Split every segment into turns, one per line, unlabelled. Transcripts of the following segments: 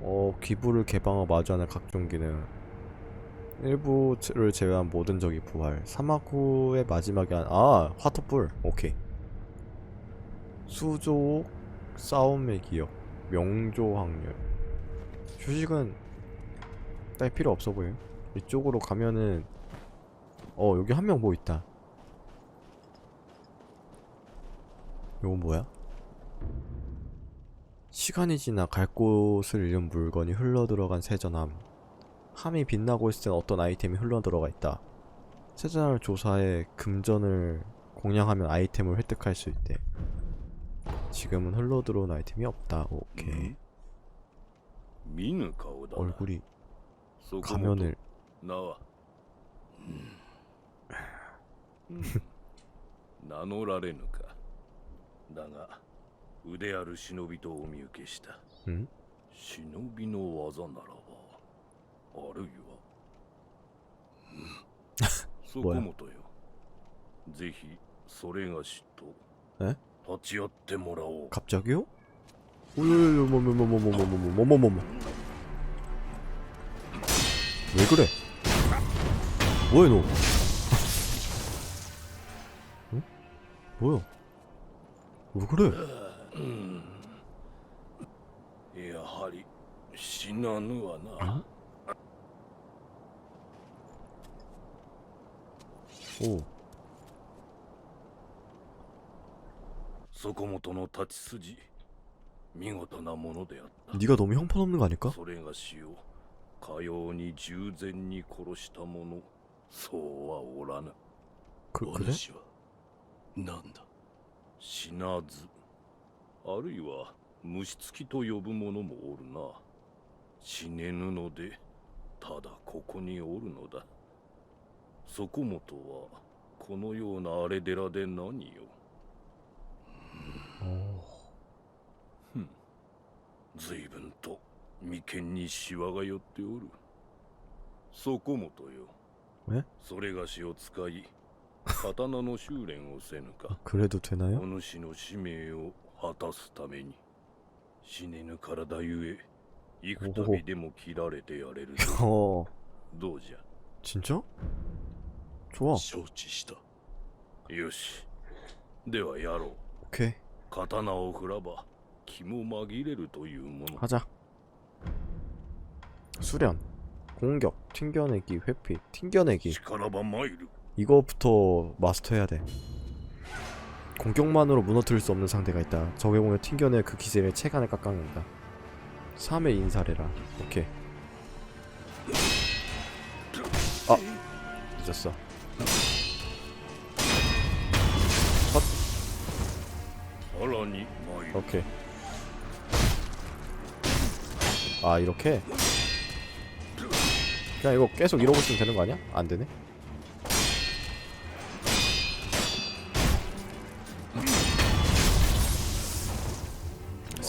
어, 기부를 개방하고 마주하는 각종 기능. 일부를 제외한 모든 적이 부활. 사막 후의 마지막에 한, 아, 화토불. 오케이. 수조 싸움의 기억. 명조 확률. 휴식은 딱 필요 없어 보여. 이쪽으로 가면은, 어, 여기 한 명 뭐 있다. 이건 뭐야? 시간이 지나 갈 곳을 잃은 물건이 흘러들어간 세전함. 함이 빛나고 있을 땐 어떤 아이템이 흘러들어가 있다. 세전함을 조사해 금전을 공양하면 아이템을 획득할 수 있대. 지금은 흘러들어온 아이템이 없다. 오케이.
음.
얼굴이 가면을
나와. 음. 음. 나노라레누가 나가. 腕ある忍びとお見受けした
응?
忍びの技ならばあるいは、うん、そこもとよぜひそれがしと
え
立ち会ってもらおう
갑자기요? 오요요요뭐뭐뭐뭐뭐뭐뭐뭐뭐뭐뭐 왜 그래? 뭐야 너? 응? 뭐야? 왜 그래?
やはり死なぬわな
오
そこもとの立ち筋見事なものであった
네가 너무 형편없는 거 아닐까?
それがしをかように従前に殺した者そうはおらぬ
그, 그래?
私は何だ死なず あるいは虫付きと呼ぶ者もおるな。死ねぬのでただここにおるのだ。そこもはこのような荒れ寺で何よ。
ず
いぶん。と眉間にしわが寄っておる。そこもとよ。それがしを使い刀の修練をせぬか。お主の使命を果たすために死ねぬ体ゆえ幾度でも切られてやれるぞ
어,
どうじゃ
진짜? 좋아.
承知したよしではやろう
오케이.
刀を振らば気も紛れるというもの
하자. 수련. 공격. 튕겨내기. 회피. 튕겨내기.
力ば参る
이거부터 마스터해야 돼. 공격만으로 무너뜨릴 수 없는 상대가 있다. 적의 공을 튕겨내 그 기세에 체간을 깎아낸다. 3회 인사해라. 오케이. 아 늦었어. 헛. 오케이. 아 이렇게? 그냥 이거 계속 이러고 있으면 되는 거 아니야? 안 되네.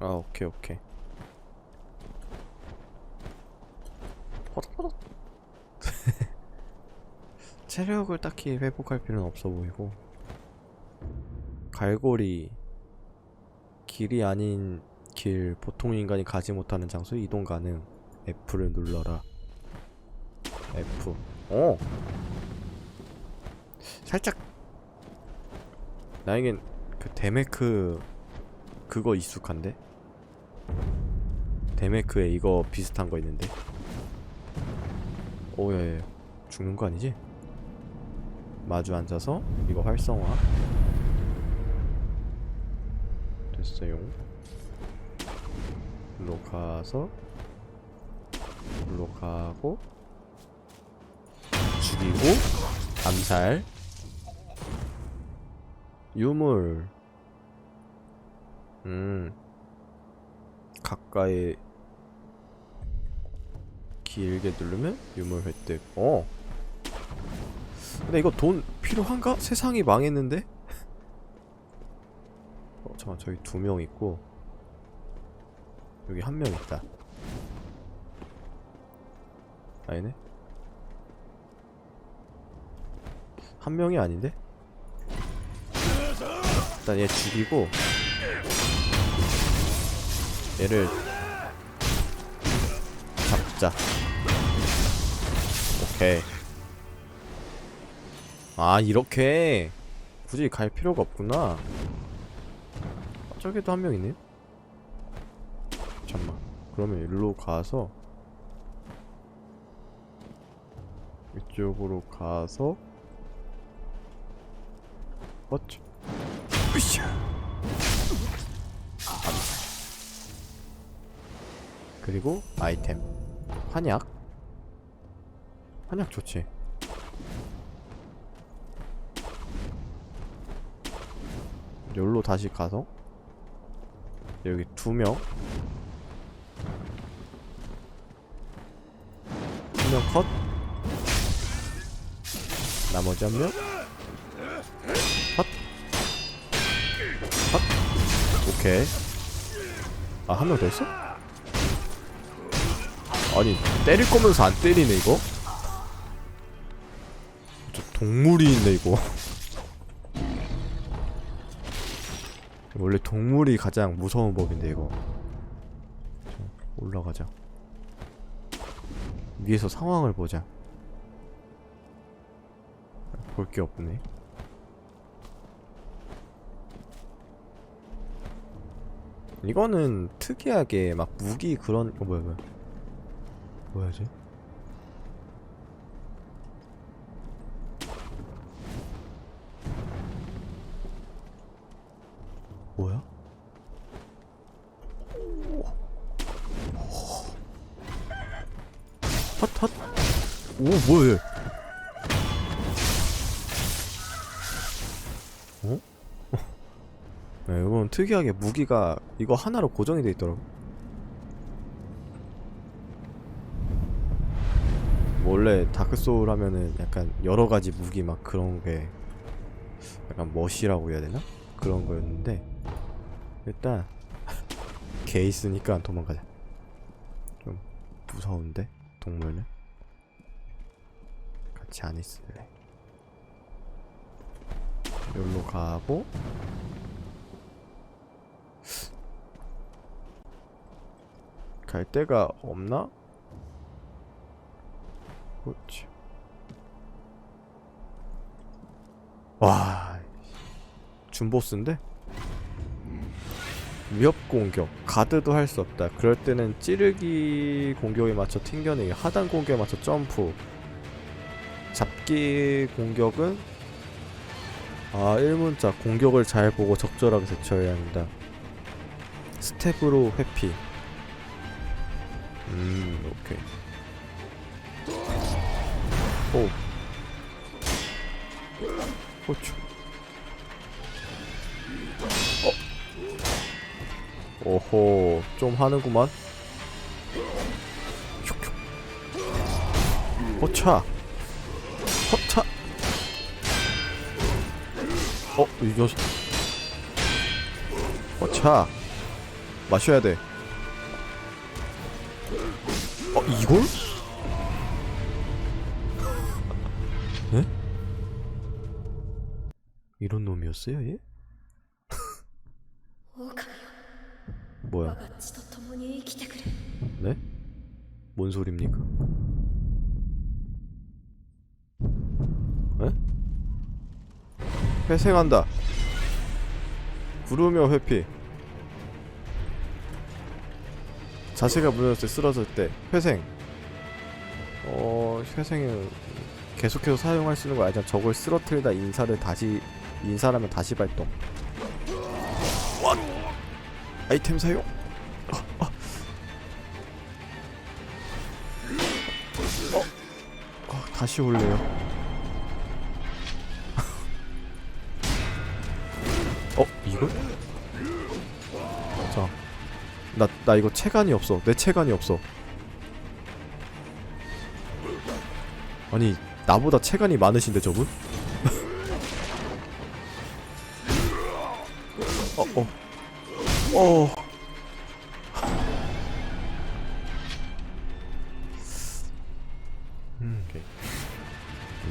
아 오케이 오케이. 체력을 딱히 회복할 필요는 없어 보이고. 갈고리. 길이 아닌 길 보통 인간이 가지 못하는 장소 이동 가능. F를 눌러라. F. 어? 살짝. 나에겐 그 데메크 그거 익숙한데 데메크에 이거 비슷한 거 있는데? 오야야. 죽는 거 아니지? 마주 앉아서 이거 활성화. 됐어요. 일로 가서 일로 가고 죽이고 암살. 유물. 음 가까이 길게 누르면 유물 획득 어 근데 이거 돈 필요한가? 세상이 망했는데? 어 잠깐 저기 두 명 있고 여기 한 명 있다 아니네 한 명이 아닌데? 일단 얘 죽이고 얘를 잡자. 오케이. 아 이렇게 굳이 갈 필요가 없구나. 아, 저기도 한 명 있네. 잠만. 그러면 일로 가서 이쪽으로 가서 어찌 으쌰 그리고 아이템. 한약. 한약 좋지. 여기로 다시 가서 여기 두명. 한 명 컷. 나머지 한명. 컷. 컷. 오케이. 아 한 명 더 있어? 아니 때릴 거면서 안 때리네 이거? 저 동물이 있네 이거? 원래 동물이 가장 무서운 법인데 이거. 자, 올라가자. 위에서 상황을 보자. 볼 게 없네. 이거는 특이하게 막 무기 그런 어 뭐야 뭐야 뭐야지? 뭐야? 핫 핫 오 뭐야 얘 어? 네, 이건 특이하게 무기가 이거 하나로 고정이 돼 있더라고 원래 다크소울 하면은 약간 여러 가지 무기 막 그런 게 약간 멋이라고 해야 되나? 그런 거였는데 일단 개 있으니까 도망가자 좀 무서운데 동물은 같이 안 있을래 여기로 가고 갈 데가 없나? 그렇지. 와, 준보스인데? 위협 공격, 가드도 할 수 없다. 그럴 때는 찌르기 공격에 맞춰 튕겨내기, 하단 공격에 맞춰 점프. 잡기 공격은 아, 1문자 공격을 잘 보고 적절하게 대처해야 한다. 스텝으로 회피. 음, 오케이. 오. 고추. 어. 오호, 좀 하는구만. 호차. 호차. 어, 이 녀석. 호차. 마셔야 돼. 어, 이걸? 이런 놈이었어요, 얘? 뭐야? 네? 뭔 소리입니까? 에? 회생한다. 구르며 회피. 자세가 무너졌을 때 쓰러질 때 회생. 어, 회생을 계속해서 사용할 수 있는 거 아니잖아. 저걸 쓰러뜨리다 인사를 다시 인사라면 다시 발동. 왓! 아이템 사용. 어, 다시 올래요. 어, 이걸? 자, 나, 나 이거 체간이 없어. 내 체간이 없어. 아니 나보다 체간이 많으신데 저분? 어. 음,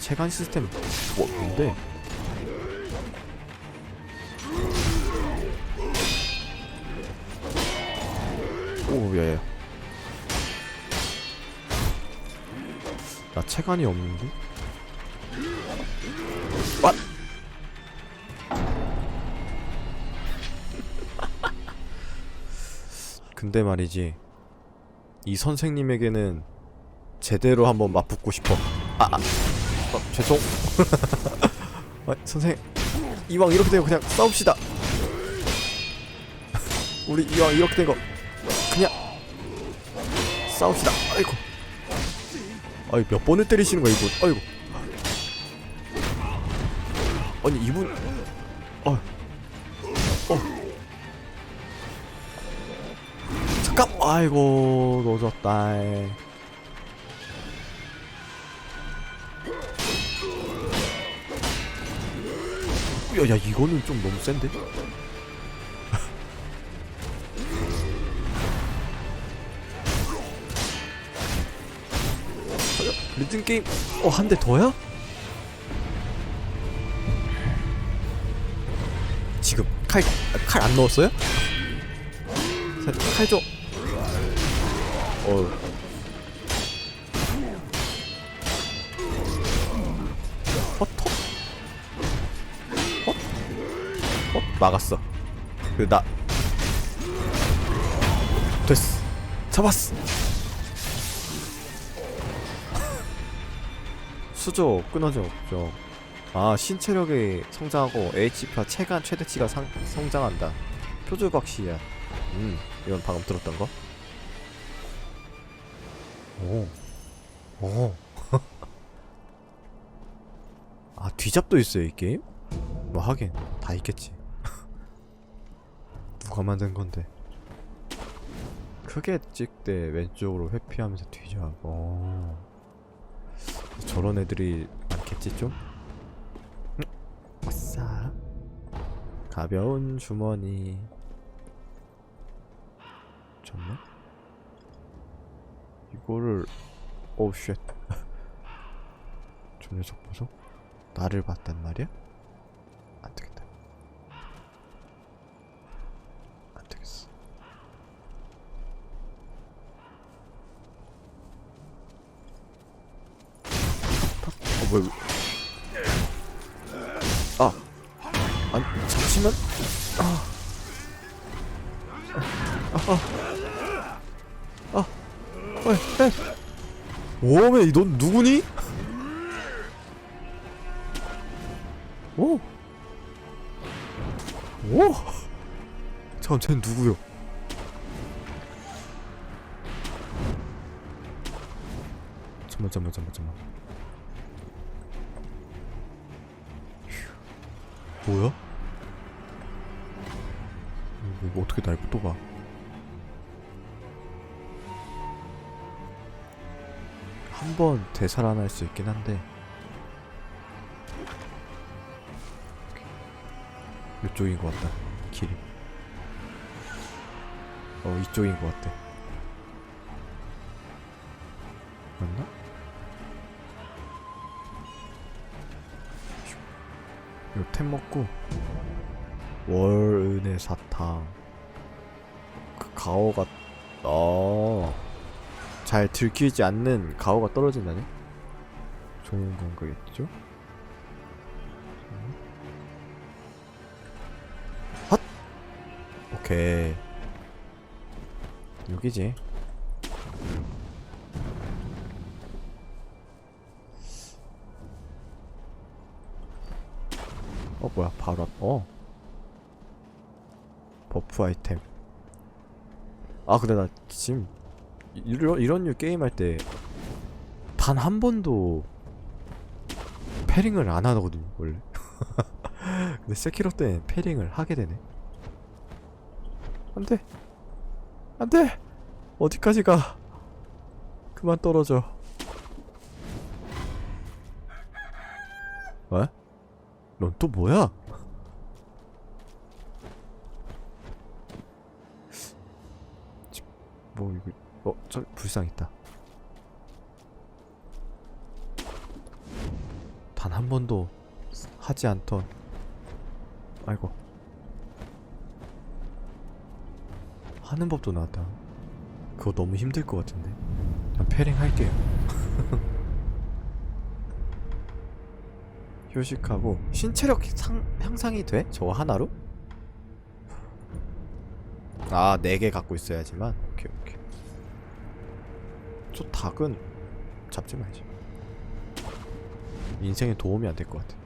체간 시스템 뭐 뭔데? 오, 야야. 나 체간이 없는데? 왓! 근데 말이지. 이 선생님에게는 제대로 한번 맞붙고 싶어. 아, 아. 어, 죄송. 아, 선생, 이왕 이렇게 된거 그냥 싸웁시다. 우리 이왕 이렇게 된 거 그냥 싸웁시다. 아이고. 아이 몇 번을 때리시는 거야 이분. 아이고. 아니 이분. 어. 어. 잠깐. 아이고 놓쳤다. 야야 이거는 좀 너무 센데? 리듬 게임 어 한 대 더야? 지금 칼 칼 안 넣었어요? 칼 좀. 어. 허터? 헛? 헛? 막았어. 그 나. 됐어. 잡았어. 수조 끊어져 없죠. 아 신체력이 성장하고 HP와 체간 최대치가 상, 성장한다. 표주박씨야. 음 이건 방금 들었던 거. 오. 오. 아 뒤잡도 있어요 이 게임? 뭐 하긴 다 있겠지. 누가 만든 건데? 크게 찍되 왼쪽으로 회피하면서 뒤잡. 어. 저런 애들이 많겠지 좀? 응? 아싸 가벼운 주머니 잠만 이거를 오우 쉣. 저 녀석 보소? 나를 봤단 말이야? 안 되겠다. 안 되겠어. 어 뭐야? 이거. 아, 아니 잠시만. 아, 아, 아? 오메, 넌 누구니? 오, 오. 잠깐, 쟤는 누구요? 잠만, 잠만, 잠만, 잠만. 뭐야? 이거 뭐 어떻게 날또 봐? 한 번 되살아날 수 있긴 한데. 이쪽인 것 같다 길이. 어 이쪽인 것 같아. 맞나? 이거 템 먹고. 월은의 사탕. 그 가오가 어 잘 들키지 않는 가오가 떨어진다네? 좋은 건 거겠죠? 핫 오케이. 여기지. 어 뭐야? 바로 앞 어. 버프 아이템. 아 근데 나 지금 이- 이런 이런 류 게임 할 때 단 한 번도 패링을 안 하거든요 원래. 근데 세키로 때 패링을 하게 되네. 안돼! 안돼! 어디까지 가! 그만 떨어져. 왜? 넌또 뭐야? 지- 뭐 이거 어, 저 불상 있다. 단 한 번도 하지 않던 아이고 하는 법도 나왔다. 그거 너무 힘들 것 같은데. 그냥 패링 할게요. 휴식하고 신체력 상, 향상이 돼? 저거 하나로? 아, 네 개 갖고 있어야지만. 닭은 잡지 말지. 인생에 도움이 안 될 것 같아.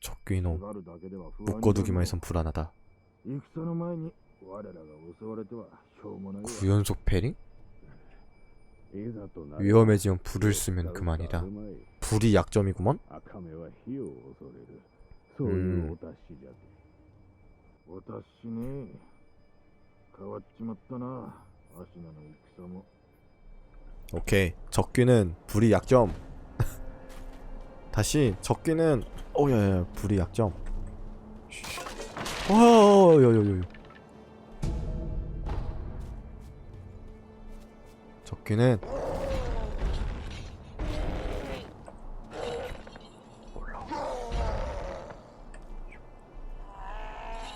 적귀놈. 묶어두기만 해선 불안하다. 구연속 패링? 위험해지면 불을 쓰면 그만이다. 불이 약점이구먼?
음. 너무.
오케이. 적기는 불이 약점. 다시 적기는 오야야 어, 불이 약점. 어야야야 적기는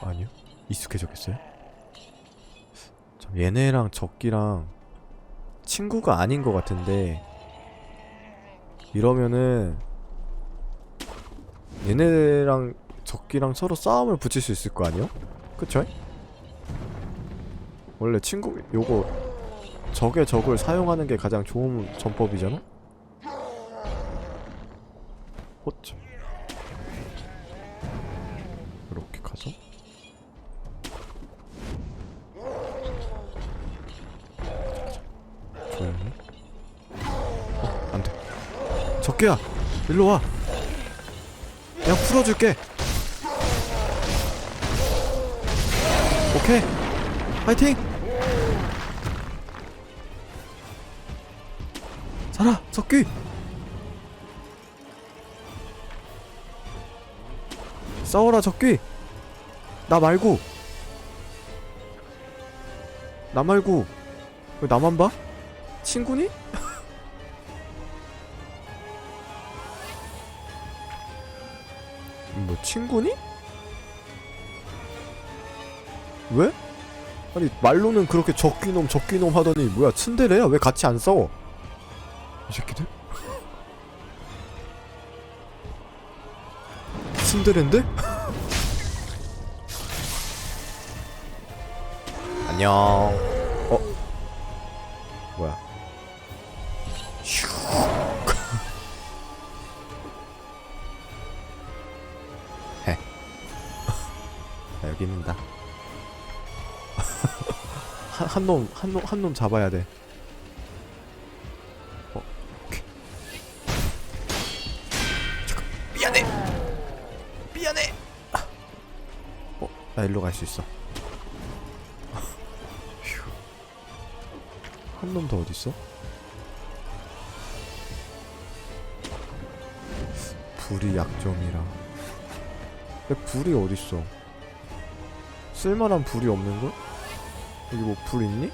아니요? 익숙해졌겠어요? 참 얘네랑 적기랑 친구가 아닌 것 같은데 이러면은 얘네랑 적기랑 서로 싸움을 붙일 수 있을 거 아니요? 그쵸? 원래 친구 요거 적의 적을 사용하는 게 가장 좋은 전법이잖아? 어쩜 적게야, 일로 와. 그냥 풀어줄게. 오케이. 파이팅! 살아, 적귀! 싸워라, 적귀! 나 말고! 나 말고! 왜 나만 봐? 친구니? 친구니? 왜? 아니 말로는 그렇게 적기놈 적기놈 하더니 뭐야 츤데레야 왜 같이 안 싸워? 이 새끼들? 츤데레인데? 안녕 어? 뭐야 나 여기 있는다. 한, 한 놈, 한 놈, 한 놈 잡아야 돼. 어. 잠깐, 미안해! 미안해! 어, 나 일로 갈 수 있어. 휴. 한놈 더 어딨어? 불이 약점이라. 불이 어딨어? 쓸만한 불이 없는걸? 여기 뭐 불 있니?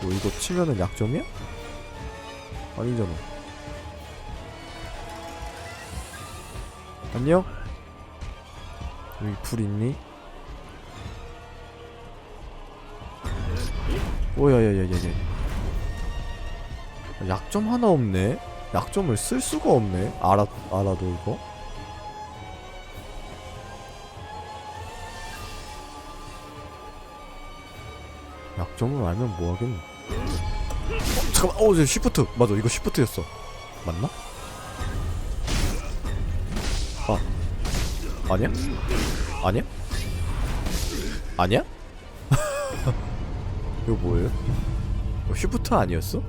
뭐 이거 치면은 약점이야? 아니잖아. 안녕? 여기 불 있니? 오야야야야야. 약점 하나 없네. 약점을 쓸 수가 없네. 알아 알아도 이거. 약점을 알면 뭐 하겠니? 어, 잠깐만. 어, 저 시프트. 맞아. 이거 시프트였어. 맞나? 아. 아니야? 아니야? 아니야? 이거 뭐예요? 이거 시프트 아니었어?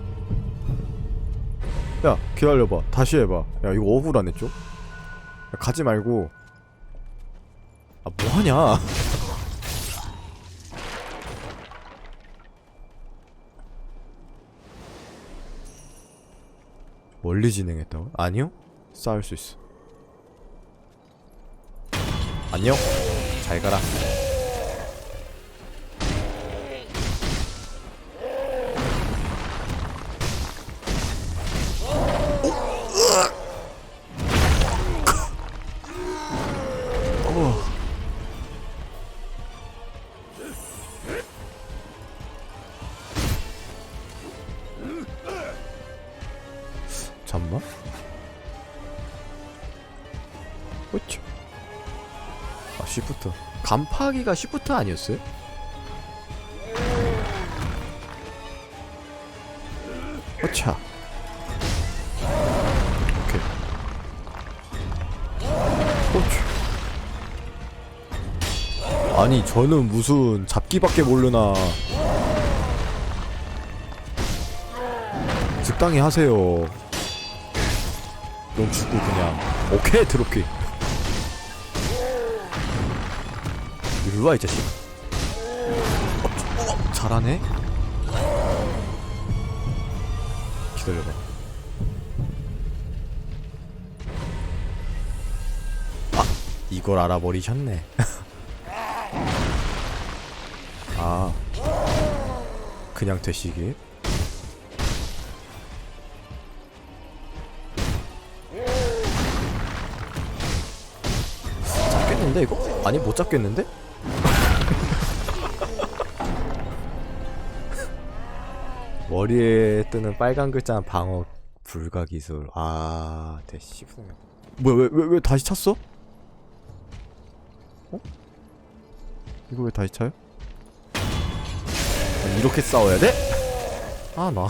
야, 기다려봐. 다시 해봐. 야, 이거 억울하네, 좀. 야, 가지 말고. 아, 뭐하냐? 멀리 진행했다고? 아니요? 싸울 수 있어. 안녕? 잘 가라. 간파기가 시프트 아니었어요? 어차. 오케이. 어쭈. 아니, 저는 무슨 잡기밖에 모르나. 적당히 하세요. 넌 죽고 그냥. 오케이, 드롭킥. 일로와 이 자식. 어, 어, 잘하네? 기다려봐. 아 이걸 알아버리셨네. 아 그냥 되시길 잡겠는데 이거? 아니 못 잡겠는데? 머리에 뜨는 빨간 글자는 방어 불가 기술. 아, 대시분. 뭐야, 왜, 왜, 왜 다시 찼어? 어? 이거 왜 다시 차요? 아니, 이렇게 싸워야 돼? 아, 나.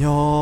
안녕